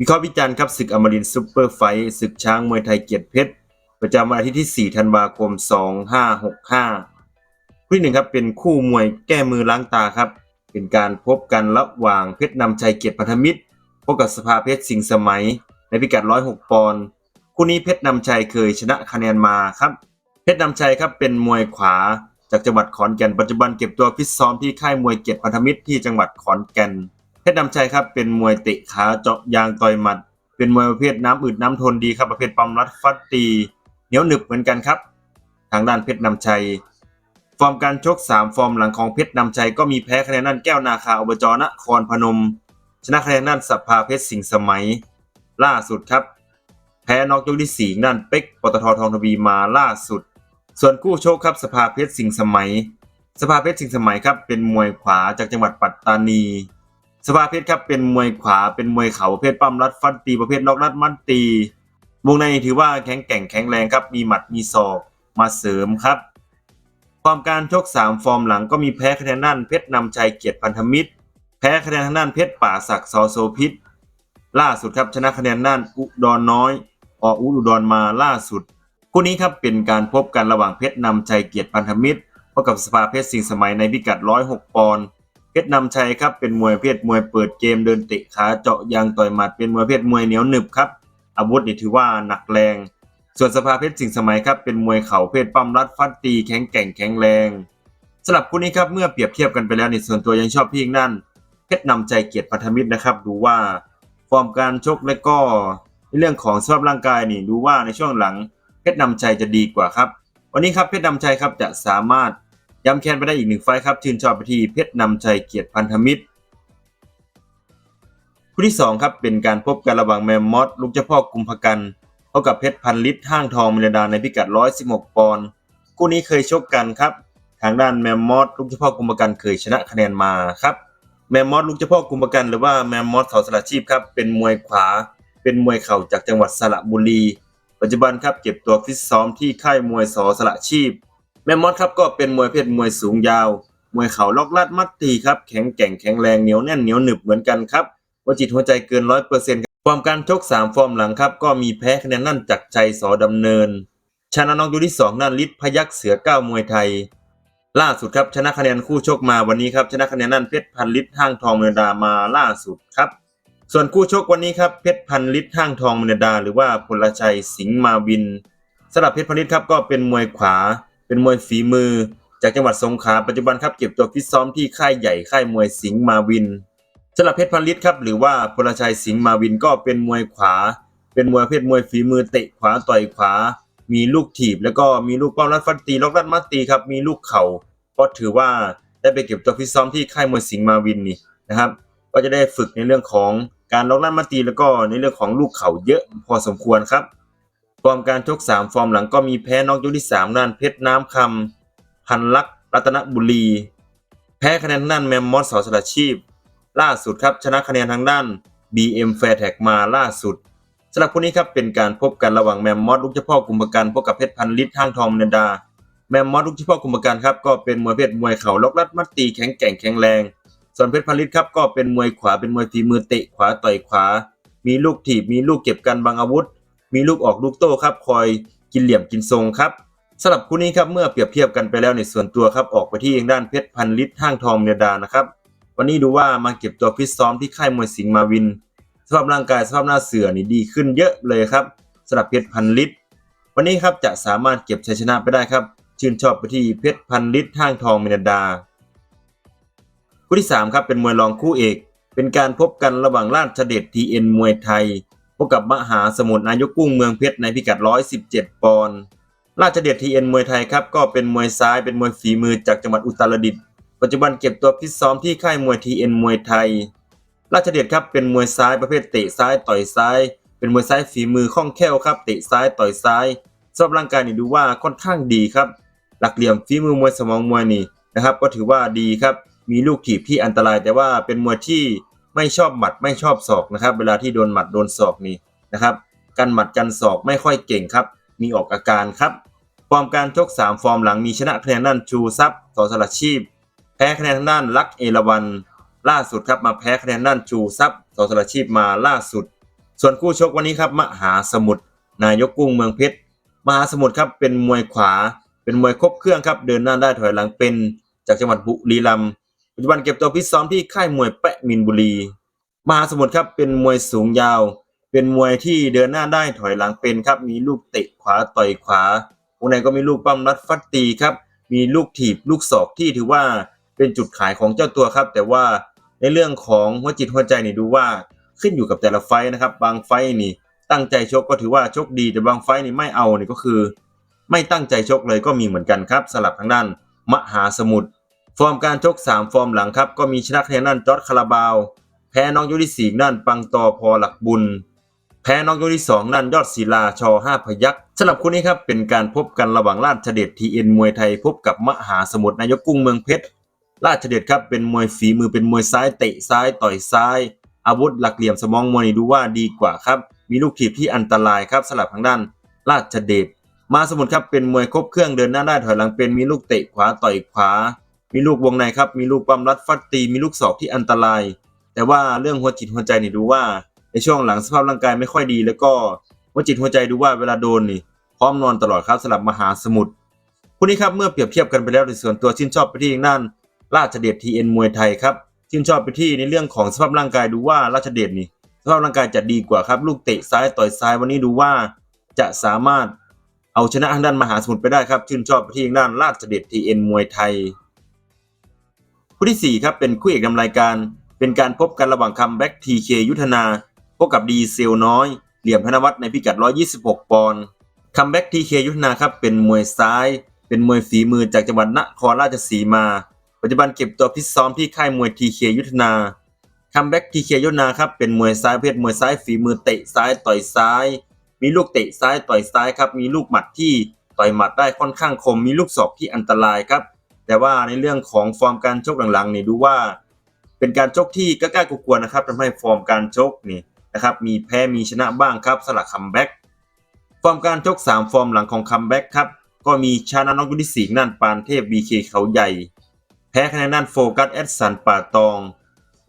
วิเคราะห์วิจารณ์ครับศึกอมรินทร์ซุปเปอร์ไฟศึกช้างมวยไทยเกียรติเพชร ประจำวันอาทิตย์ที่ 4 ธันวาคม 2565 คู่ที่หนึ่งครับเป็นคู่มวยแก้มือล้างตาครับ เป็นการพบกันระหว่างเพชรนำชัยเกียรติพันธมิตรพบกับสภาเพชรสิงสมัย ในพิกัด 106 ปอนด์คู่นี้เพชรนำชัยเคยชนะคะแนนมาครับ เพชรนำชัยครับเป็นมวยขวาจากจังหวัดขอนแก่นปัจจุบันเก็บตัวฟิตซ้อมที่ค่ายมวยเกียรติพันธมิตรที่จังหวัดขอนแก่น ชรนำชัยครับเป็นมวยเตะขาเจาะยางต่อยหมัด เป็นมวยประเภทน้ำอึดน้ำทนดีครับประเภทปั๊มรัดฟัดตีเหนียวหนึบเหมือนกันครับ ทางด้านเพชรนำชัย ฟอร์มการชก 3 ฟอร์มหลังของเพชรนำชัยก็มีแพ้คะแนนนั่นแก้วนาคาอบจนครพนม ชนะคะแนนนั่นสภาเพชรสิงสมัย ล่าสุดครับ แพ้นอกยกที่สี่นั่นเป็กปตททองทวีมาล่าสุด ส่วนคู่โชคครับสภาเพชรสิงสมัย สภาเพชรสิงสมัยครับเป็นมวยขวาจากจังหวัดปัตตานี สภาเพชรครับเป็นมวยขวาเป็นมวยเข่าประเภทปั้มรัดฟันตีประเภทนอกรัดมัดตีวงในถือว่าแข็งแกร่งแข็งแรงครับ มีหมัดมีศอกมาเสริมครับ ความการชก 3 ฟอร์มหลังก็มีแพ้คะแนนนั่นเพชรนำชัยเกียรติพันธมิตร แพ้คะแนนทางด้านเพชรป่าศักดิ์ซอโซพิษล่าสุดครับชนะคะแนนด้านอุดรน้อยออุอุดรมาล่าสุดคู่นี้ครับเป็นการพบกันระหว่างเพชรนำชัยเกียรติพันธมิตรพบกับสภาเพชรสิงสมัยในพิกัด 106 ปอนด์ ชรนำชัยครับเป็นมวยเพศมวยเปิดเกมเดินเตะขาเจาะยางต่อยหมัดเป็นมวยเพศมวยเหนียวหนึบครับอาวุธนี่ถือว่าหนักแรง ส่วนสภาเพชรสิงสมัยครับเป็นมวยเข่าเพศปั้มรัดฟัดตีแข็งแกร่งแข็งแรงสำหรับคู่นี้ครับเมื่อเปรียบเทียบกันไปแล้วในส่วนตัวยังชอบพี่ยิ่งนั่นเพชรนำใจเกียรติพันธมิตรนะครับ ดูว่าฟอร์มการชกและก็ในเรื่องของสภาพร่างกายนี่ดูว่าในช่วงหลังเพชรนำใจจะดีกว่าครับ วันนี้ครับเพชรนำใจครับจะสามารถ ย้ำแค้นไปได้อีกหนึ่งไฟครับชื่นชอบไปที่เพชรนำใจเกียรติพันธมิตรคู่ที่สองครับเป็นการพบกันระหว่างแมมมอสลูกเจ้าพ่อกุมภกันพบกับเพชรพันลิตรห้างทองมิลดาในพิกัด 116 ปอนด์คู่นี้เคยชกกันครับ ทางด้านแมมมอสลูกเจ้าพ่อกุมภกันเคยชนะคะแนนมาครับแมมมอสลูกเจ้าพ่อกุมภกันหรือว่าแมมมอสเขาสละชีพครับเป็นมวยขวา เป็นมวยเข่าจากจังหวัดสระบุรี ปัจจุบันครับเก็บตัวฟิตซ้อมที่ค่ายมวยสอสละชีพ แมมมอสครับก็เป็นมวยเพศมวยสูงยาว มวยเข่าล็อกลัดมัดตีครับ แข็งแกร่งแข็งแรงเหนียวแน่นเหนียวหนึบเหมือนกันครับหัวจิตหัวใจเกินร้อยเปอร์เซ็นต์ความการชกสามฟอร์มหลังครับ ก็มีแพ้คะแนนนั่นจากใจสอดำเนิน ชนะน้องยูที่สองนั่นลิศพยักเสือเก้ามวยไทย ล่าสุดครับชนะคะแนนคู่ชกมาวันนี้ครับชนะคะแนนนั่นเพชรพันลิตรห้างทองเมรดามาล่าสุดครับ ส่วนคู่ชกวันนี้ครับเพชรพันลิตรห้างทองเมรดา หรือว่าพลชัยสิงห์มาวินสำหรับเพชรพันลิตรครับก็เป็นมวยขวา เป็นมวยฝีมือจากจังหวัดสงขลาปัจจุบันครับเก็บตัวฟิตซ้อมที่ค่ายใหญ่ค่ายมวยสิงห์มาวินสำหรับเพชรพันลิตครับหรือว่าพลชัยสิงห์มาวินก็เป็นมวยขวา เป็นมวยประเพศมวยฝีมือเตะขวาต่อยขวา มีลูกถีบ แล้วก็มีลูกป้อมรัดฟันตีล็อกรัดมัดตีครับมีลูกเข่าก็ถือว่าได้ไปเก็บตัวฟิตซ้อมที่ค่ายมวยสิงห์มาวินนี่นะครับก็จะได้ฝึกในเรื่องของการล็อกรัดมัดตีแล้วก็ในเรื่องของลูกเข่าเยอะพอสมควรครับ อร์มการชกสามฟอร์มหลังก็มีแพ้นอกยกที่สามด้านเพชรน้ำคำพันลักษ์รัตนบุรี แพ้คะแนนทางด้านแมมมอสสอสละชีพ ล่าสุดครับชนะคะแนนทางด้าน BM f a i r t a g มาล่าสุดสำหรับคู่นี้ครับเป็นการพบกันระหว่างแมมมอสลูกเจ้าพ่อกุมภกันพบกับเพชรพันลิตรห้างทองเนดา แมมมอสลูกเจ้าพ่อกุมภกันครับก็เป็นมวยเพศมวยเข่าล็อกลัดมัดตีแข็งแกร่งแข็งแรง ส่วนเพชรพันลิตรครับก็เป็นมวยขวาเป็นมวยฝีมือเตะขวาต่อยขวา มีลูกถีบมีลูกเก็บกันบางอาวุธ มีลูกออกลูกโต้ครับคอยกินเหลี่ยมกินทรงครับสำหรับคู่นี้ครับเมื่อเปรียบเทียบกันไปแล้วในส่วนตัวครับออกไปที่ทางด้านเพชรพันลิตรห้างทองเนดานะครับวันนี้ดูว่ามาเก็บตัวฟิตซ้อมที่ค่ายมวยสิงห์มาวินสภาพร่างกายสภาพหน้าเสือนี่ดีขึ้นเยอะเลยครับสำหรับเพชรพันลิตรวันนี้ครับจะสามารถเก็บชัยชนะไปได้ครับ ชื่นชอบไปที่เพชรพันลิตรห้างทองเมนดา คู่ที่3ครับเป็นมวยรองคู่เอก เป็นการพบกันระหว่างราชเดชทีเอ็นมวยไทย พบกับมหาสมุทรนายกกุ้งเมืองเพชรในพิกัด 117 ปอนด์ราชเดชทีเอ็นมวยไทยครับก็เป็นมวยซ้ายเป็นมวยฝีมือจากจังหวัดอุตรดิตถ์ปัจจุบันเก็บตัวฟิตซ้อมที่ค่ายมวยทีเอ็นมวยไทย ราชเดชครับเป็นมวยซ้ายประเภทเตะซ้ายต่อยซ้าย เป็นมวยซ้ายฝีมือคล่องแคล่วครับเตะซ้ายต่อยซ้ายสภาพร่างกายนี่ดูว่าค่อนข้างดีครับ หลักเหลี่ยมฝีมือมวยสมองมวยนี่นะครับ ก็ถือว่าดีครับมีลูกถีบที่อันตรายแต่ว่าเป็นมวยที่ ไม่ชอบหมัดไม่ชอบศอกนะครับ เวลาที่โดนหมัดโดนศอกนี่นะครับ กันหมัดกันศอกไม่ค่อยเก่งครับ มีออกอาการครับ ฟอร์มการชกสามฟอร์มหลังมีชนะคะแนนด้านชูซับสอสลัดชีพ แพ้คะแนนทางด้านลักเอราวันล่าสุดครับมาแพ้คะแนนด้านจูซับสอสละชีพมาล่าสุด ส่วนคู่ชกวันนี้ครับมหาสมุทรนายกกุ้งเมืองเพชรมหาสมุทรครับเป็นมวยขวา เป็นมวยครบเครื่องครับเดินหน้าได้ถอยหลังเป็นจากจังหวัดบุรีรัมย์ ปัจจุบันเก็บตัวฟิซ้อมที่ค่ายมวยแปะมินบุรี มหาสมุทรครับเป็นมวยสูงยาว เป็นมวยที่เดินหน้าได้ถอยหลังเป็นครับ มีลูกเตะขวาต่อยขวาวงในก็มีลูกปั้มรัดฟัดตีครับ มีลูกถีบลูกศอกที่ถือว่าเป็นจุดขายของเจ้าตัวครับ แต่ว่าในเรื่องของหัวจิตหัวใจนี่ดูว่าขึ้นอยู่กับแต่ละไฟนะครับ บางไฟนี่ตั้งใจชกก็ถือว่าชกดีแต่บางไฟนี่ไม่เอานี่ก็คือ ไม่ตั้งใจชกเลยก็มีเหมือนกันครับสลับทางด้าน มหาสมุทร ฟอร์มการชก 3 ฟอร์มหลังครับ ก็มีชนะคะแนนด้านจอร์ดคาราบาว แพ้น้องยกที่สี่ด้านปังตอพอหลักบุญ แพ้น้องยกที่สองด้านยอดศิลาชอห้าพยักสำหรับคู่นี้ครับเป็นการพบกันระหว่างราชเดชทีเอ็นมวยไทยพบกับมหาสมุทรนายกกุ้งเมืองเพชรราชเดชครับเป็นมวยฝีมือเป็นมวยซ้ายเตะซ้ายต่อยซ้าย อาวุธหลักเหลี่ยมสมองมวยนี่ดูว่าดีกว่าครับมีลูกถีบที่อันตรายครับสลับทางด้านราชเดชมาสมุทรครับเป็นมวยครบเครื่องเดินหน้าได้ถอยหลังเป็นมีลูกเตะขวาต่อยขวา มีลูกวงในครับ มีลูกปั้มรัดฟัดตี มีลูกศอกที่อันตราย แต่ว่าเรื่องหัวจิตหัวใจนี่ดูว่าในช่วงหลังสภาพร่างกายไม่ค่อยดี แล้วก็หัวจิตหัวใจดูว่าเวลาโดนนี่พร้อมนอนตลอดครับสำหรับมหาสมุทรคู่นี้ครับเมื่อเปรียบเทียบกันไปแล้วในส่วนตัวชื่นชอบไปที่ทางด้านราชเดชทีเอ็นมวยไทยครับชื่นชอบไปที่ในเรื่องของสภาพร่างกายดูว่าราชเดชนี่สภาพร่างกายจะดีกว่าครับ ลูกเตะซ้ายต่อยซ้ายวันนี้ดูว่าจะสามารถเอาชนะทางด้านมหาสมุทรไปได้ครับ ชื่นชอบไปที่ทางด้านราชเดชทีเอ็นมวยไทย คู่ที่สี่ครับ เป็นคู่เอกนำรายการ เป็นการพบกันระหว่างคัมแบ็กทีเคยุทธนาพบกับดีเซลน้อย เหลี่ยมธนวัฒน์ในพิกัด 126 ปอนด์คัมแบ็กทีเคยุทธนาครับ เป็นมวยซ้าย เป็นมวยฝีมือจากจังหวัดนครราชสีมา ปัจจุบันเก็บตัวฟิซ้อมที่ค่ายมวยทีเคยุทธนาคัมแบ็กทีเคยุทธนาครับเป็นมวยซ้ายเพศมวยซ้ายฝีมือเตะซ้ายต่อยซ้าย มีลูกเตะซ้ายต่อยซ้ายครับ มีลูกหมัดที่ต่อยหมัดได้ค่อนข้างคม มีลูกศอกที่อันตรายครับ แต่ว่าในเรื่องของฟอร์มการชกหลังๆนี่ดูว่า เป็นการชกที่กล้าๆกลัวๆนะครับทำให้ฟอร์มการชกนี่นะครับมีแพ้มีชนะบ้างครับสลับคัมแบ็กฟอร์มการชก 3 ฟอร์มหลังของคัมแบ็กครับก็มีชนะน็อกยุทธิสิงห์นั่นปานเทพบีเคเขาใหญ่ แพ้คะแนนนั่นโฟกัสแอดสันป่าตอง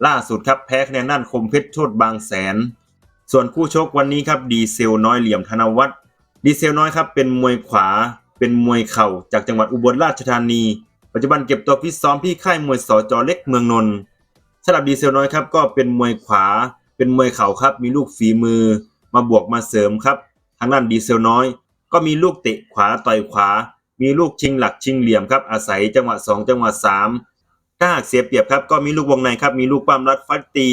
ล่าสุดครับแพ้คะแนนนั่นคมเพชรโชดบางแสน ส่วนคู่ชกวันนี้ครับดีเซลน้อยเหลี่ยมธนวัฒน์ดีเซลน้อยครับเป็นมวยขวาเป็นมวยเข่าจากจังหวัดอุบลราชธานี ปัจจุบันเก็บตัวฟิตซ้อมที่ค่ายมวยสจเล็กเมืองนนท์สำหรับดีเซลน้อยครับก็เป็นมวยขวา เป็นมวยเข่าครับ มีลูกฝีมือ มาบวกมาเสริมครับ ทางด้านดีเซลน้อย ก็มีลูกเตะขวาต่อยขวา มีลูกชิงหลักชิงเหลี่ยมครับ อาศัยจังหวะ 2 จังหวะ 3 ถ้าหากเสียเปรียบครับก็มีลูกวงในครับ มีลูกปั้มรัดฟัดตี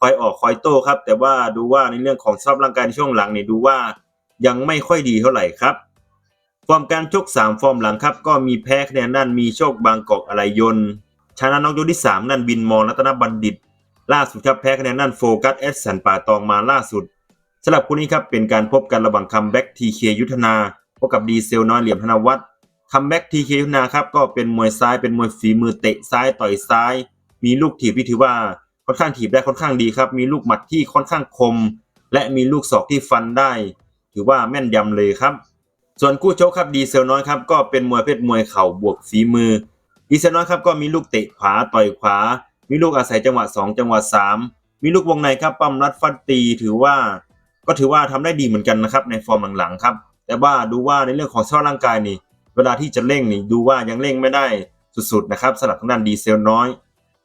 คอยออกคอยโต้ครับ แต่ว่าดูว่าในเรื่องของสภาพร่างกายในช่วงหลังเนี่ยดูว่ายังไม่ค่อยดีเท่าไหร่ครับ ฟอร์มการชก3ฟอร์มหลังครับ ก็มีแพ้คะแนนนั่นมีโชคบางกอกอะไรยน์ชนะน้องยกที่ 3 นั่นบินมอรัตนบัณฑิต ล่าสุดครับแพ้คะแนนนั่นโฟกัสเอสสันป่าตองมาล่าสุดสำหรับคู่นี้ครับเป็นการพบกันระหว่างคัมแบ็กทีเคยุทธนาพบกับดีเซลน้อยเหลี่ยมธนวัฒน์คัมแบ็กทีเคยุทธนาครับก็เป็นมวยซ้ายเป็นมวยฝีมือเตะซ้ายต่อยซ้าย มีลูกถีบที่ถือว่าค่อนข้างถีบได้ค่อนข้างดีครับ มีลูกหมัดที่ค่อนข้างคม และมีลูกศอกที่ฟันได้ ถือว่าแม่นยำเลยครับ ส่วนคู่ชกครับดีเซลน้อยครับก็เป็นมวยเพศมวยเข่าบวกฝีมือ ดีเซลน้อยครับก็มีลูกเตะขวาต่อยขวา มีลูกอาศัยจังหวะ 2 จังหวะ 3 มีลูกวงในครับปั้มรัดฟัดตีถือว่า ก็ถือว่าทำได้ดีเหมือนกันนะครับในฟอร์มหลังๆครับแต่ว่าดูว่าในเรื่องของสภาพร่างกายนี่ เวลาที่จะเร่งนี่ดูว่ายังเร่งไม่ได้สุดๆนะครับสำหรับทางด้านดีเซลน้อย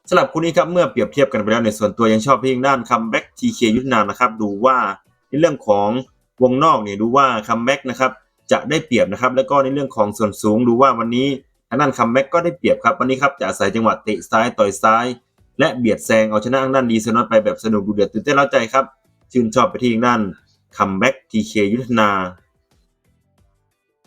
สำหรับคู่นี้ครับเมื่อเปรียบเทียบกันไปแล้วในส่วนตัวยังชอบเพียงด้านคัมแบ็กทีเคยุทธนานะครับดูว่าในเรื่องของวงนอกเนี่ยดูว่าคัมแบ็กนะครับ จะได้เปรียบนะครับ แล้วก็ในเรื่องของส่วนสูงดูว่าวันนี้ทางด้านคัมแบ็กก็ได้เปรียบครับวันนี้ครับจะอาศัยจังหวะเตะซ้ายต่อยซ้าย และเบียดแซงเอาชนะทางด้านดีเซลน้อตไปแบบสนุกดูเดือดตื่นเต้นเล้าใจครับชื่นชอบไปที่ทางด้านคัมแบ็กทีเคยุทธนา